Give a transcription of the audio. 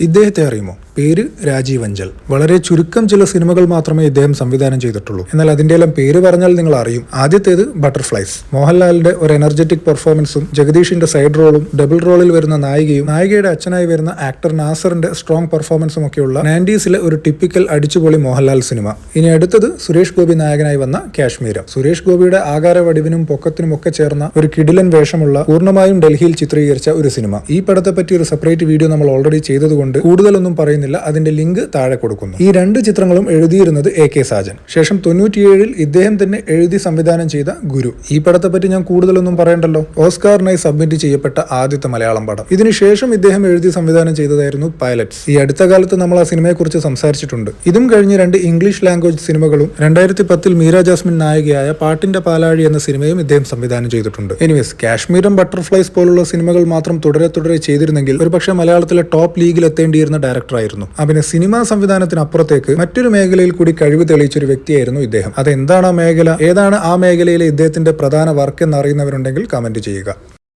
ഇദ്ദേഹത്തെ അറിയുമോ പേര് രാജീവ് അഞ്ചൽ. വളരെ ചുരുക്കം ചില സിനിമകൾ മാത്രമേ ഇദ്ദേഹം സംവിധാനം ചെയ്തിട്ടുള്ളൂ. എന്നാൽ അതിന്റെ എല്ലാം പേര് പറഞ്ഞാൽ നിങ്ങൾ അറിയും. ആദ്യത്തേത് ബട്ടർഫ്ലൈസ്. മോഹൻലാലിന്റെ ഒരു എനർജറ്റിക് പെർഫോമൻസും ജഗദീഷിന്റെ സൈഡ് റോളും ഡബിൾ റോളിൽ വരുന്ന നായികയും നായികയുടെ അച്ഛനായി വരുന്ന ആക്ടർ നാസറിന്റെ സ്ട്രോങ് പെർഫോമൻസും ഒക്കെയുള്ള നയന്റീസിലെ ഒരു ടിപ്പിക്കൽ അടിച്ചുപൊളി മോഹൻലാൽ സിനിമ. ഇനി അടുത്തത് സുരേഷ് ഗോപി നായകനായി വന്ന കാശ്മീരം. സുരേഷ് ഗോപിയുടെ ആകാര വടിവിനും പൊക്കത്തിനും ഒക്കെ ചേർന്ന ഒരു കിടിലൻ വേഷമുള്ള പൂർണമായും ഡൽഹിയിൽ ചിത്രീകരിച്ച ഒരു സിനിമ. ഈ പടത്തെ പറ്റി ഒരു സെപ്പറേറ്റ് വീഡിയോ നമ്മൾ ഓൾറെഡി ചെയ്തതുകൊണ്ട് കൂടുതലൊന്നും പറയുന്നില്ല. അതിന്റെ ലിങ്ക് താഴെ കൊടുക്കുന്നു. ഈ രണ്ട് ചിത്രങ്ങളും എഴുതിയിരുന്നത് എ കെ സാജൻ. ശേഷം തൊണ്ണൂറ്റിയേഴിൽ ഇദ്ദേഹം തന്നെ എഴുതി സംവിധാനം ചെയ്ത ഗുരു. ഈ പടത്തെ പറ്റി ഞാൻ കൂടുതലൊന്നും പറയണ്ടല്ലോ? ഓസ്കാറിനായി സബ്മിറ്റ് ചെയ്യപ്പെട്ട ആദ്യത്തെ മലയാളം പടം. ഇതിനുശേഷം ഇദ്ദേഹം എഴുതി സംവിധാനം ചെയ്തതായിരുന്നു പൈലറ്റ്സ്. ഈ അടുത്ത കാലത്ത് നമ്മൾ ആ സിനിമയെക്കുറിച്ച് സംസാരിച്ചിട്ടുണ്ട്. ഇതും കഴിഞ്ഞ് രണ്ട് ഇംഗ്ലീഷ് ലാംഗ്വേജ് സിനിമകളും രണ്ടായിരത്തി പത്തിൽ മീര ജാസ്മിൻ നായികയായ പാട്ടിന്റെ പാലാഴി എന്ന സിനിമയും ഇദ്ദേഹം സംവിധാനം ചെയ്തിട്ടുണ്ട്. എനിവേസ് കാശ്മീരും ബട്ടർഫ്ലൈസ് പോലുള്ള സിനിമകൾ മാത്രം തുടരെ തുടരെ ചെയ്തിരുന്നെങ്കിൽ ഒരുപക്ഷെ മലയാളത്തിലെ ടോപ്പ് ലീഗിൽ എത്തേണ്ടിയിരുന്ന ഡയറക്ടറായിരുന്നു. അവന് സിനിമാ സംവിധാനത്തിനപ്പുറത്തേക്ക് മറ്റൊരു മേഖലയിൽ കൂടി കഴിവ് തെളിയിച്ചൊരു വ്യക്തിയായിരുന്നു ഇദ്ദേഹം. അതെന്താണ് ആ മേഖല? ഏതാണ് ആ മേഖലയിലെ ഇദ്ദേഹത്തിന്റെ പ്രധാന വർക്ക് എന്നറിയുന്നവരുണ്ടെങ്കിൽ കമന്റ് ചെയ്യുക.